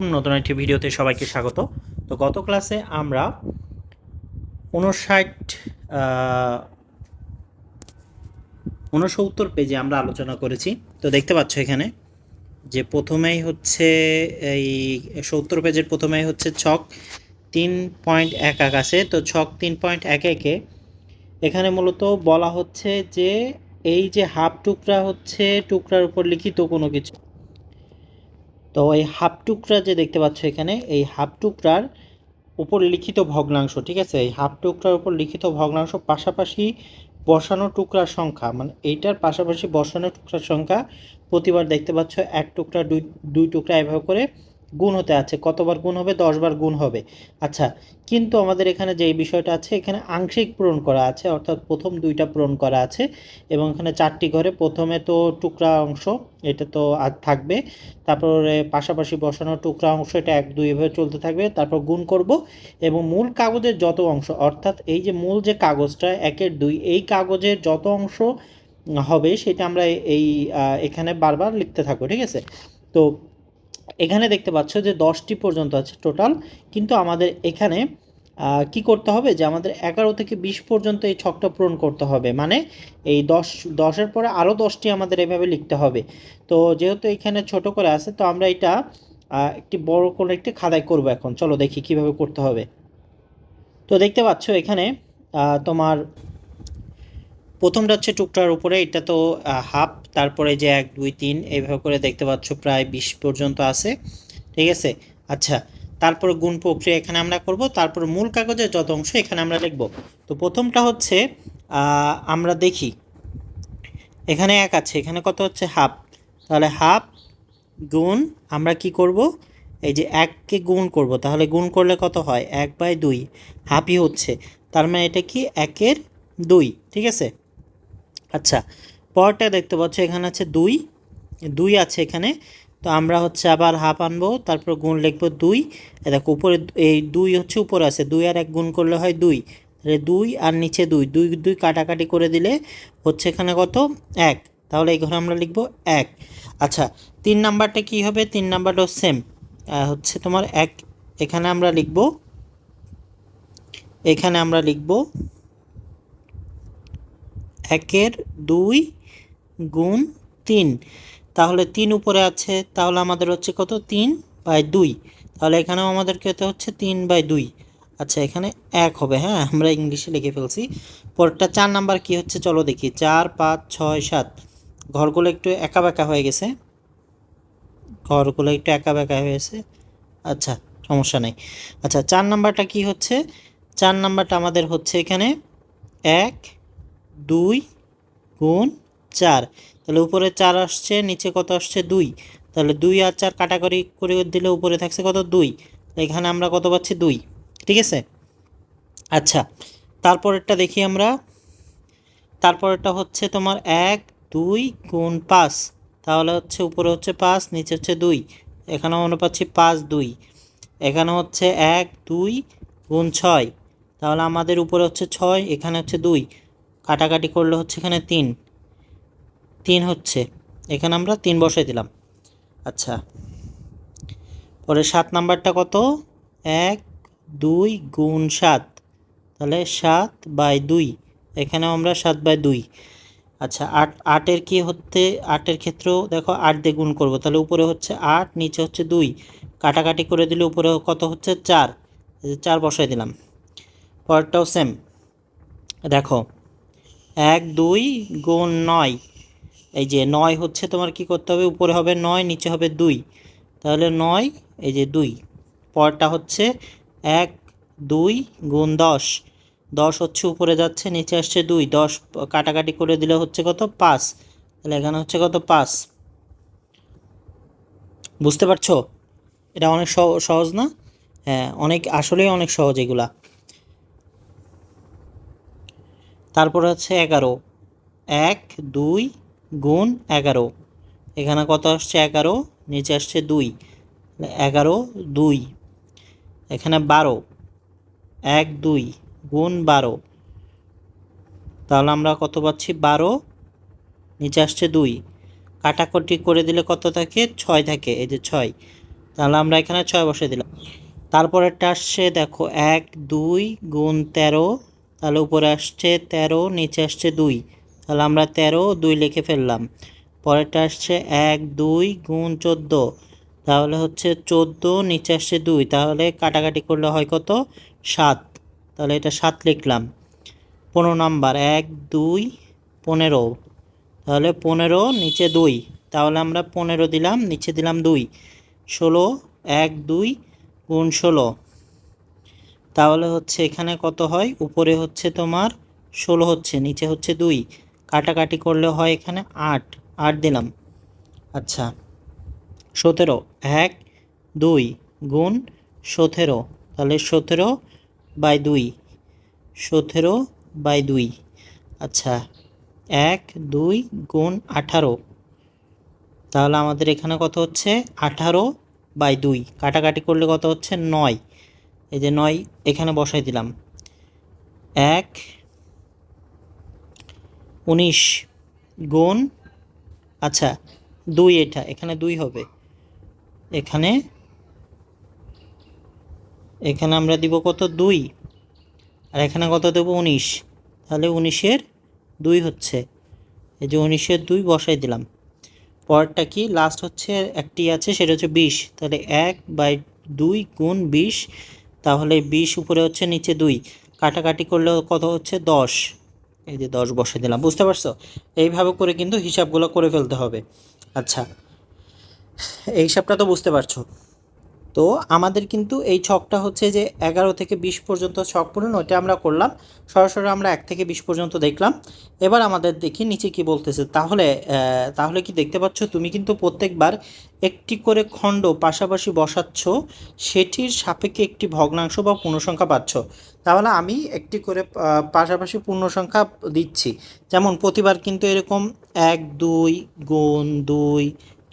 নতুন একটি ভিডিওতে সবাইকে স্বাগত। তো গত ক্লাসে আমরা উনষাট উনসত্তর পেজে আমরা আলোচনা করেছি। তো দেখতে পাচ্ছ এখানে যে প্রথমেই হচ্ছে এই সত্তর পেজের প্রথমেই হচ্ছে ছক তিন পয়েন্ট এক এক আছে। তো ছক তিন পয়েন্ট এক একে এখানে মূলত বলা হচ্ছে যে এই যে হাফ টুকরা হচ্ছে, টুকরার উপর লিখিত কোনো কিছু তো এই হাফ টুকরা যে দেখতে পাচ্ছ এখানে, এই হাফ টুকরার উপর লিখিত ভগ্নাংশ, ঠিক আছে? এই হাফ টুকরার উপর লিখিত ভগ্নাংশ পাশাপাশি বসানো টুকরার সংখ্যা মানে এইটার পাশাপাশি বসানো টুকরার সংখ্যা প্রতিবার দেখতে পাচ্ছ এক টুকরা, দুই দুই টুকরা এভাবে করে গুণ হতে আছে, কতবার গুণ হবে, দশবার গুণ হবে। আচ্ছা কিন্তু আমাদের এখানে যে বিষয়টা আছে, এখানে আংশিক পূরণ করা আছে, অর্থাৎ প্রথম দুইটা পূরণ করা আছে, এবং এখানে চারটি ঘরে প্রথমে তো টুকরা অংশ, এটা তো আর থাকবে, তারপরে পাশাপাশি বসানো টুকরা অংশ, এটা এক, দুই এভাবে চলতে থাকবে, তারপর গুণ করব, এবং মূল কাগজের যত অংশ, অর্থাৎ এই যে মূল যে কাগজটা, একের দুই, এই কাগজের যত অংশ হবে, সেটা আমরা এই এখানে বারবার লিখতে থাকব, ঠিক আছে? তো এখানে দেখতে পাচ্ছ যে দশটি পর্যন্ত আছে টোটাল, কিন্তু আমাদের এখানে কি করতে হবে যে আমাদের এগারো থেকে বিশ পর্যন্ত এই ছকটা পূরণ করতে হবে। মানে এই দশ, দশের পরে আরও দশটি আমাদের এভাবে লিখতে হবে। তো যেহেতু এখানে ছোট করে আছে, তো আমরা এটা একটি বড় করে একটি খাতায় করব এখন। চলো দেখি কীভাবে করতে হবে। তো দেখতে পাচ্ছ এখানে তোমার প্রথমটা হচ্ছে টুকটার উপরে, এটা তো হাফ তারপরে যে এক, দুই, তিন এইভাবে করে দেখতে পাচ্ছ প্রায় বিশ পর্যন্ত আছে, ঠিক আছে? আচ্ছা তারপরে গুণ প্রক্রিয়া এখানে আমরা করব, তারপর মূল কাগজের যত অংশ এখানে আমরা লিখব। তো প্রথমটা হচ্ছে আমরা দেখি, এখানে এক আছে, এখানে কত হচ্ছে? হাফ তাহলে হাফ গুণ আমরা কি করব? এই যে এককে গুণ করব, তাহলে গুণ করলে কত হয়? এক বাই দুই হাফই হচ্ছে, তার মানে এটা কি? একের দুই, ঠিক আছে? আচ্ছা পরটা দেখতে পাচ্ছ, এখানে আছে দুই দুই আছে এখানে। তো আমরা হচ্ছে আবার হাফ আনব, তারপর গুণ লিখব দুই। দেখো, উপরে এই দুই হচ্ছে উপরে আছে, দুই আর এক গুণ করলে হয় দুই। তাহলে দুই আর নিচে দুই দুই দুই কাটাকাটি করে দিলে হচ্ছে এখানে কত? এক। তাহলে এই ঘরে আমরা লিখব এক। আচ্ছা তিন নাম্বারটা কি হবে? তিন নাম্বারটাও সেম হচ্ছে তোমার এক, এখানে আমরা লিখব, এখানে আমরা লিখব একের দুই গুণ তিন। তাহলে তিন উপরে আছে, তাহলে আমাদের হচ্ছে কত? তিন বাই দুই। তাহলে এখানেও আমাদের কত হচ্ছে তিন বাই দুই। আচ্ছা এখানে এক হবে হ্যাঁ? আমরা ইংলিশে লিখে ফেলছি। পরেরটা চার নাম্বার কি হচ্ছে? চলো দেখি। চার, পাঁচ, ছয়, সাত। ঘরগুলো একটু একা বেঁকা হয়ে গেছে। ঘরগুলো একটু একা বেঁকা হয়ে গেছে। আচ্ছা সমস্যা নেই। আচ্ছা চার নাম্বারটা কি হচ্ছে? চার নাম্বারটা আমাদের হচ্ছে এখানে এক দুই গুণ চার। তাহলে উপরে চার আসছে, নিচে কত আসছে? দুই। তাহলে দুই আর চার কাটাকাটি করে দিলে উপরে থাকছে কত? দুই। এখানে আমরা কত পাচ্ছি? দুই। ঠিক আছে? আচ্ছা তারপরেরটা দেখি আমরা। তারপরেরটা হচ্ছে তোমার এক, দুই গুণ পাঁচ। তাহলে হচ্ছে উপরে হচ্ছে পাঁচ, নিচে হচ্ছে দুই। এখানেও আমরা পাচ্ছি পাঁচ, দুই। এখানে হচ্ছে এক, দুই গুণ ছয়। তাহলে আমাদের উপরে হচ্ছে ছয়, এখানে হচ্ছে দুই। কাটাকাটি করলে হচ্ছে এখানে তিন। তিন হচ্ছে। এখানে আমরা তিন বসাই দিলাম। আচ্ছা। পরে সাত নাম্বারটা কত? এক, দুই গুণ সাত। তাহলে সাত বাই দুই। এখানেও আমরা সাত বাই দুই। আচ্ছা আট, আটের কি হচ্ছে আটের ক্ষেত্রেও দেখো আট দিয়ে গুণ করব। তাহলে উপরে হচ্ছে আট, নিচে হচ্ছে দুই। কাটাকাটি করে দিলে উপরে কত হচ্ছে? চার। চার বসাই দিলাম। পরেরটাও সেম দেখো এক, দুই গুণ নয়। এই যে নয় হচ্ছে তোমার কি করতে হবে? উপরে হবে নয়, নিচে হবে দুই। তাহলে নয়, এই যে দুই। পরটা হচ্ছে এক, দুই গুণ দশ। দশ হচ্ছে উপরে যাচ্ছে, নিচে আসছে দুই। দশ কাটাকাটি করে দিলে হচ্ছে কত? পাঁচ। তাহলে এখানে হচ্ছে কত? পাঁচ। বুঝতে পারছ? এটা অনেক সহ- সহজ না? হ্যাঁ অনেক, আসলেই অনেক সহজ এগুলা। তারপরে হচ্ছে এগারো। এক, দুই গুণ এগারো। এখানে কত আসছে এগারো? নিচে আসছে দুই। এগারো, দুই। এখানে বারো। এক, দুই গুণ বারো। তাহলে আমরা কত পাচ্ছি? বারো। নিচে আসছে দুই। কাটাকুটি করে দিলে কত থাকে? ছয় থাকে। এই যে ছয়। তাহলে আমরা এখানে ছয় বসে দিলাম। তারপরেরটা আসছে, দেখো, এক, দুই গুণ তেরো। তাহলে উপরে আসছে তেরো, নিচে আসছে দুই। তাহলে আমরা তেরো, দুই লিখে ফেললাম। পরেরটা আসছে এক, দুই গুণ চোদ্দ। তাহলে হচ্ছে চোদ্দ, নিচে আসছে দুই। তাহলে কাটাকাটি করলে হয় কত? সাত। তাহলে এটা সাত লিখলাম। পনেরো নাম্বার, এক, দুই, পনেরো। তাহলে পনেরো, নিচে দুই। তাহলে আমরা পনেরো দিলাম, নিচে দিলাম দুই। ষোলো, এক, দুই, গুণ ষোলো। তাহলে হচ্ছে এখানে কত হয়? উপরে হচ্ছে তোমার ষোলো হচ্ছে, নিচে হচ্ছে দুই। কাটাকাটি করলে হয় এখানে আট। আট দিলাম। আচ্ছা। সতেরো, এক, দুই গুণ সতেরো। তাহলে সতেরো বাই দুই। সতেরো বাই দুই। আচ্ছা। এক, দুই গুণ আঠারো। তাহলে আমাদের এখানে কত হচ্ছে? আঠারো বাই দুই। কাটাকাটি করলে কত হচ্ছে? নয়। এই যে নয়, এখানে বসাই দিলাম। এক, উনিশ গুণ আচ্ছা দুই এটা, এখানে দুই হবে। এখানে এখানে আমরা দিব কত? দুই। আর এখানে কত দেবো? উনিশ। তাহলে উনিশের দুই হচ্ছে। এই যে উনিশের দুই বসাই দিলাম। পরেরটা কি? লাস্ট হচ্ছে, একটি আছে, সেটা হচ্ছে বিশ। তাহলে এক বাই দুই গুণ বিশ তাহলে বিশ উপরে হচ্ছে নিচে দুই, কাটাকাটি করলে কত হচ্ছে দশ। এই যে দশ বসে দিলাম, বুঝতে পারছ? এইভাবে করে কিন্তু হিসাবগুলো করে ফেলতে হবে। আচ্ছা এই হিসাবটা তো বুঝতে পারছ। তো আমাদের কিন্তু এই ছকটা হচ্ছে যে এগারো থেকে বিশ পর্যন্ত ছক পূরণ, ওইটা আমরা করলাম। সরাসরি আমরা এক থেকে বিশ পর্যন্ত দেখলাম। এবার আমাদের দেখি নিচে কি বলতেছে। তাহলে তাহলে কি দেখতে পাচ্ছ? তুমি কিন্তু প্রত্যেকবার একটি করে খণ্ড পাশাপাশি বসাচ্ছ, সেটির সাপেক্ষে একটি ভগ্নাংশ বা পূর্ণসংখ্যা পাচ্ছ। তাহলে আমি একটি করে পাশাপাশি পূর্ণসংখ্যা দিচ্ছি। যেমন প্রতিবার কিন্তু এরকম এক, দুই, গুণ দুই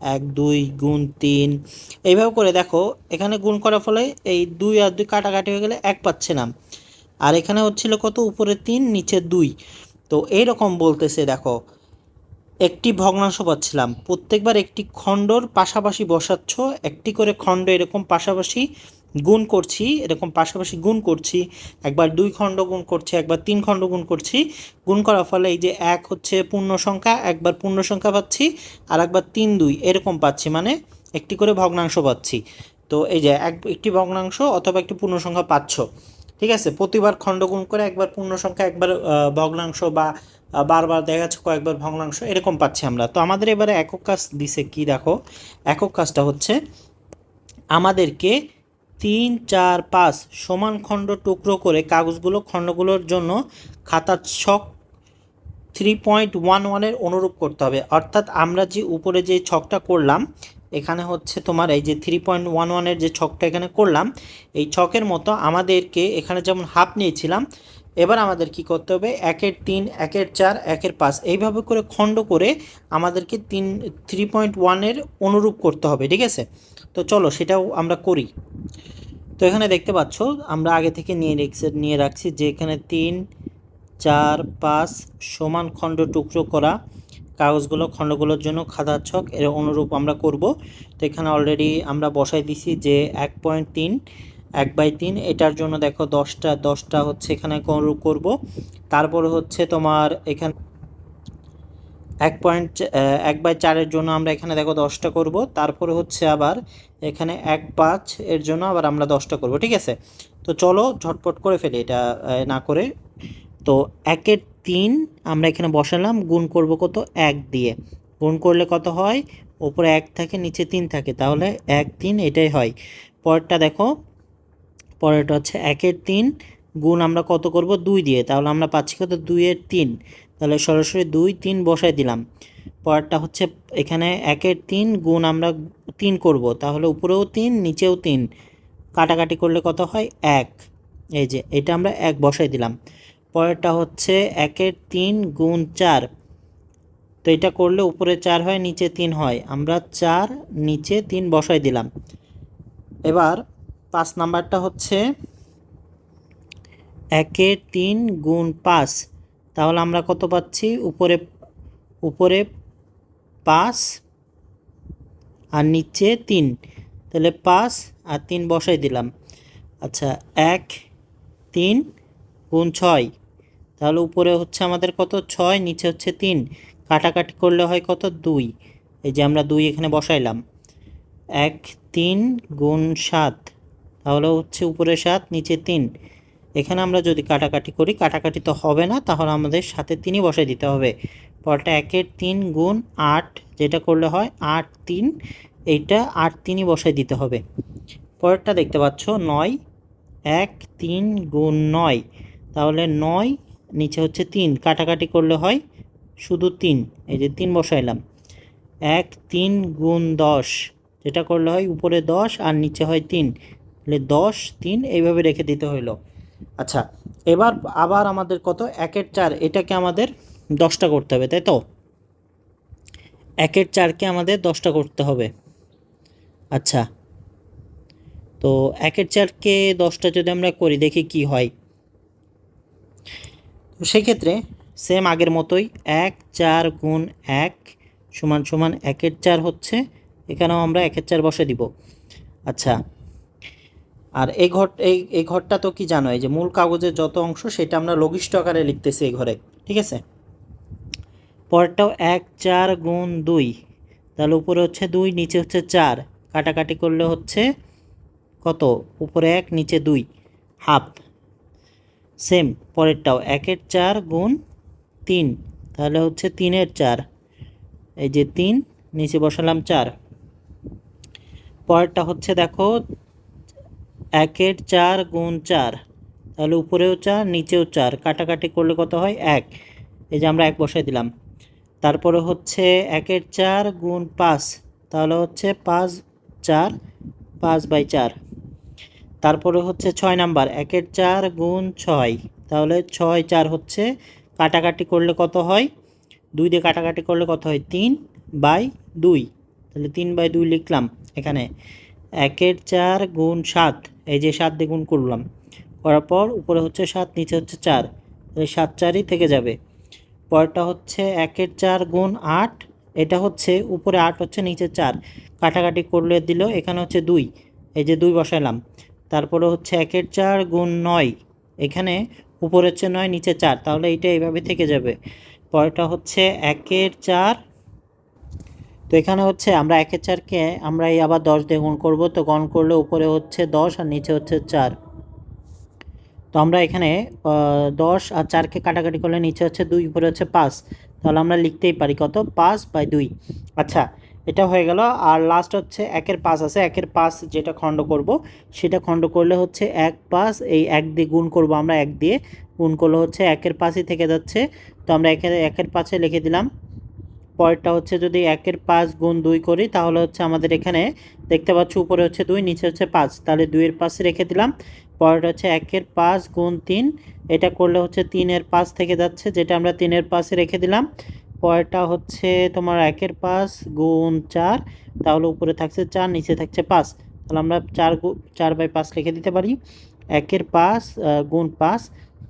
এক, দুই, গুণ তিন। এইভাবে করে দেখো, এখানে গুণ করার ফলে এই দুই আর দুই কাটাকাটি হয়ে গেলে এক পাচ্ছে না। আর এখানে হচ্ছিল কত? উপরে তিন, নিচে দুই। তো এইরকম বলতেছে, দেখো, একটি ভগ্নাংশ পাচ্ছিলাম। প্রত্যেকবার একটি খণ্ডর পাশাপাশি বসাচ্ছ, একটি করে খণ্ড এরকম পাশাপাশি গুণ করছি, এরকম পাশাপাশি গুণ করছি, একবার দুই খণ্ড গুণ করছি, একবার তিন খণ্ড গুণ করছি, গুণ করার ফলে এই যে এক হচ্ছে পূর্ণ সংখ্যা, একবার পূর্ণ সংখ্যা পাচ্ছি আর একবার তিন, দুই, এরকম পাচ্ছি মানে একটি করে ভগ্নাংশ পাচ্ছি। তো এই যে এক, একটি ভগ্নাংশ অথবা একটি পূর্ণ সংখ্যা পাচ্ছ। ঠিক আছে? প্রতিবার খণ্ড গুণ করে একবার পূর্ণ সংখ্যা, একবার ভগ্নাংশ বা বারবার দেখা যাচ্ছে কয়েকবার ভগ্নাংশ, এরকম পাচ্ছি আমরা। তো আমাদের এবারে একক কাজ দিছে কি দেখো? একক কাজটা হচ্ছে আমাদেরকে তিন, চার, পাঁচ সমান খণ্ড টুকরো করে কাগজগুলো, খণ্ডগুলোর জন্য খাতার ছক থ্রি পয়েন্ট ওয়ান ওয়ানের অনুরূপ করতে হবে। অর্থাৎ আমরা যে উপরে যে ছকটা করলাম, এখানে হচ্ছে তোমার এই যে থ্রি পয়েন্ট ওয়ান ওয়ানের যে ছকটা এখানে করলাম, এই ছকের মতো আমাদেরকে এখানে যেমন হাফ নিয়েছিলাম এবার আমাদের কি করতে হবে? একের তিন, একের চার, একের পাঁচ। এইভাবে করে খণ্ড করে আমাদেরকে তিন থ্রি পয়েন্ট ওয়ানের অনুরূপ করতে হবে, ঠিক আছে? তো চলো, সেটাও আমরা করি। তো এখানে দেখতে পাচ্ছ, আমরা আগে থেকে নিয়ে রেখেছি, নিয়ে রাখছি যে এখানে তিন, চার, পাঁচ সমান খণ্ড টুকরো করা কাগজগুলো, খণ্ডগুলোর জন্য খাতা ছক এর অনুরূপ আমরা করব। তো এখানে অলরেডি আমরা বসাই দিছি যে এক পয়েন্ট তিন এক বাই তিন, এটার জন্য দেখো দশটা দশটা হচ্ছে এখানে করব। তারপরে হচ্ছে তোমার এখানে এক পয়েন্ট এক বাই চারের জন্য আমরা এখানে দেখো দশটা করব। তারপরে হচ্ছে আবার এখানে এক পাঁচ এর জন্য আবার আমরা দশটা করব, ঠিক আছে? তো চলো ঝটপট করে ফেলি এটা না করে। তো একের তিন আমরা এখানে বসালাম, গুণ করব কত? এক দিয়ে। গুণ করলে কত হয়? ওপরে এক থাকে, নিচে তিন থাকে। তাহলে এক, তিন, এটাই হয়। পরেরটা দেখো পরেরটা হচ্ছে একের তিন গুণ আমরা কত করব? দুই দিয়ে। তাহলে আমরা পাচ্ছি কত? দুইয়ের তিন। তাহলে সরাসরি দুই, তিন বসাই দিলাম। পরেরটা হচ্ছে এখানে একের তিন গুণ আমরা তিন করব। তাহলে উপরেও তিন, নিচেও তিন। কাটাকাটি করলে কত হয়? এক। এই যে, এটা আমরা এক বসাই দিলাম। পরেরটা হচ্ছে একের তিন গুণ চার। তো এটা করলে উপরে চার হয়, নিচে তিন হয়। আমরা চার, নিচে তিন বসাই দিলাম। এবার পাঁচ নাম্বারটা হচ্ছে একের তিন গুণ পাঁচ। তাহলে আমরা কত পাচ্ছি? উপরে উপরে পাঁচ আর নিচে তিন। তাহলে পাঁচ আর তিন বসাই দিলাম। আচ্ছা এক, তিন গুণ ছয়। তাহলে উপরে হচ্ছে আমাদের কত? ছয়, নিচে হচ্ছে তিন। কাটাকাটি করলে হয় কত? দুই। এই যে আমরা দুই এখানে বসাইলাম। এক, তিন গুণ সাত। তাহলে হচ্ছে উপরে সাত, নিচে তিন। এখানে আমরা যদি কাটাকাটি করি, কাটাকাটি তো হবে না, তাহলে আমাদের সাথে তিনই বসাই দিতে হবে। পরটা একের তিন গুণ আট, যেটা করলে হয় আট তিন, এইটা আট তিনই বসাই দিতে হবে। পরেরটা দেখতে পাচ্ছ, নয়, এক, তিন গুণ নয়। তাহলে নয়, নিচে হচ্ছে তিন। কাটাকাটি করলে হয় শুধু তিন, এই যে তিন বসাইলাম। এক, তিন গুণ দশ, যেটা করলে হয় উপরে দশ আর নিচে হয় তিন। তাহলে দশ, তিন এইভাবে রেখে দিতে হইল। আচ্ছা এবার আবার আমাদের কত? একের চার, এটাকে আমাদের দশটা করতে হবে, তাই তো? একের চারকে আমাদের দশটা করতে হবে। আচ্ছা তো একের চারকে দশটা যদি আমরা করি, দেখি কি হয়। তো সেক্ষেত্রে সেম আগের মতোই এক, চার গুণ এক সমান সমান একের চার হচ্ছে, এখানেও আমরা একের চার বসে দিব। আচ্ছা আর এই ঘর এই এই ঘরটা তো কি জানো, এই যে মূল কাগজের যত অংশ, সেটা আমরা লঘিষ্ঠ আকারে লিখতেছি এই ঘরে, ঠিক আছে? পরেরটাও এক, চার গুণ দুই, তাহলে উপরে হচ্ছে দুই, নিচে হচ্ছে চার, কাটাকাটি করলে হচ্ছে কত? উপরে এক, নিচে দুই, হাফ, সেম, পরেরটাও একের চার গুণ তিন, তাহলে হচ্ছে তিনের চার, এই যে তিন, নিচে বসালাম চার, পরেরটা হচ্ছে দেখো একের চার গুণ চার, তাহলে উপরেও চার, নিচেও চার, কাটাকাটি করলে কত হয়? এক। এই যে আমরা এক বসাই দিলাম। তারপরে হচ্ছে একের চার গুণ পাঁচ, তাহলে হচ্ছে পাঁচ চার, পাঁচ বাই চার। তারপরে হচ্ছে ছয় নাম্বার, একের চার গুণ ছয়, তাহলে ছয় চার হচ্ছে কাটাকাটি করলে কত হয়? দুই দিয়ে কাটাকাটি করলে কত হয়? তিন বাই দুই। তাহলে তিন বাই দুই লিখলাম এখানে। একের চার গুণ সাত এই যে সাত দিয়ে গুণ করলাম, করার পর উপরে হচ্ছে সাত, নিচে হচ্ছে চার, তাহলে সাত চারই থেকে যাবে। পরেরটা হচ্ছে একের চার গুণ আট, এটা হচ্ছে উপরে আট হচ্ছে নিচে চার, কাটাকাটি করলে দিল এখানে হচ্ছে দুই, এই যে দুই বসাইলাম। তারপরে হচ্ছে একের চার গুণ নয়, এখানে উপরে হচ্ছে নয়, নিচে চার, তাহলে এইটা এইভাবে থেকে যাবে। পরেরটা হচ্ছে একের চার তো এখানে হচ্ছে আমরা একের চারকে আমরা এই আবার দশ দিয়ে গুণ করব। তো গণ করলে উপরে হচ্ছে দশ আর নিচে হচ্ছে চার। তো আমরা এখানে দশ আর চারকে কাটাকাটি করলে নিচে হচ্ছে দুই, উপরে হচ্ছে পাঁচ। তাহলে আমরা লিখতেই পারি কত? পাঁচ বাই দুই। আচ্ছা এটা হয়ে গেল। আর লাস্ট হচ্ছে একের পাঁচ আছে। একের পাঁচ যেটা খণ্ড করব, সেটা খণ্ড করলে হচ্ছে এক পাঁচ। এই এক দিয়ে গুণ করব আমরা এক দিয়ে। গুণ করলে হচ্ছে একের পাঁচই থেকে যাচ্ছে। তো আমরা একের একের পাঁচে লিখে দিলাম। পরেরটা হচ্ছে যদি একের পাঁচ গুণ দুই করি, তাহলে হচ্ছে আমাদের এখানে দেখতে পাচ্ছ উপরে হচ্ছে দুই, নিচে হচ্ছে পাঁচ। তাহলে দুইয়ের পাশে রেখে দিলাম। পরেরটা হচ্ছে একের পাঁচ গুণ তিন। এটা করলে হচ্ছে তিনের পাঁচ থেকে যাচ্ছে, যেটা আমরা তিনের পাশে রেখে দিলাম। পরেরটা হচ্ছে তোমার একের পাঁচ গুণ চার, তাহলে উপরে থাকছে চার, নিচে থাকছে পাঁচ। তাহলে আমরা চার চার বাই পাঁচ লিখে দিতে পারি। একের পাঁচ গুণ পাঁচ।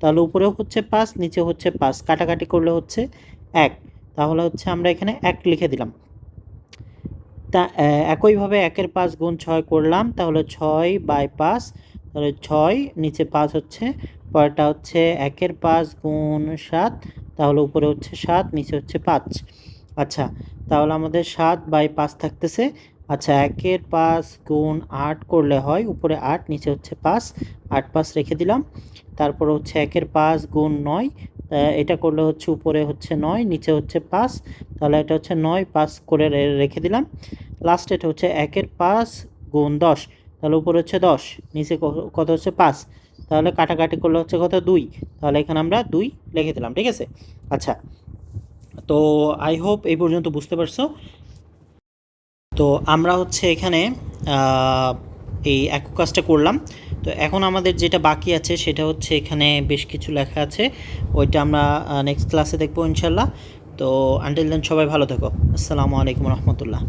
তাহলে উপরেও হচ্ছে পাঁচ নিচে হচ্ছে পাঁচ। কাটাকাটি করলে হচ্ছে এক। তাহলে হচ্ছে আমরা এখানে এক লিখে দিলাম। তা একইভাবে একের পাঁচ গুণ ছয় করলাম, তাহলে ছয় বাই পাঁচ, তাহলে ছয়, নিচে পাঁচ হচ্ছে, পরেরটা হচ্ছে একের পাঁচ গুণ সাত, তাহলে উপরে হচ্ছে সাত, নিচে হচ্ছে পাঁচ। আচ্ছা তাহলে আমাদের সাত বাই পাঁচ থাকতেছে আচ্ছা একের পাঁচ গুণ আট করলে হয়, উপরে আট, নিচে হচ্ছে পাঁচ, আট পাঁচ রেখে দিলাম। তারপর হচ্ছে একের পাঁচ গুণ নয় এটা করলে হচ্ছে উপরে হচ্ছে নয়, নিচে হচ্ছে পাঁচ, তাহলে এটা হচ্ছে নয় পাঁচ করে রেখে দিলাম। লাস্ট এটা হচ্ছে একের পাঁচ গুণ দশ, তাহলে উপরে হচ্ছে দশ, নিচে কত হচ্ছে পাঁচ, তাহলে কাটাকাটি করলে হচ্ছে কত? দুই, তাহলে এখানে আমরা দুই লিখে দিলাম, ঠিক আছে? আচ্ছা তো আই হোপ এই পর্যন্ত বুঝতে পারছ। তো আমরা হচ্ছে এখানে এই একক কাজটা করলাম। তো এখন আমাদের যেটা বাকি আছে সেটা হচ্ছে এখানে বেশ কিছু লেখা আছে। ওইটা আমরা নেক্সট ক্লাসে দেখব ইনশাল্লাহ। তো আন্টিল দেন সবাই ভালো থেকো। আসসালামু আলাইকুম রহমতুল্লাহ।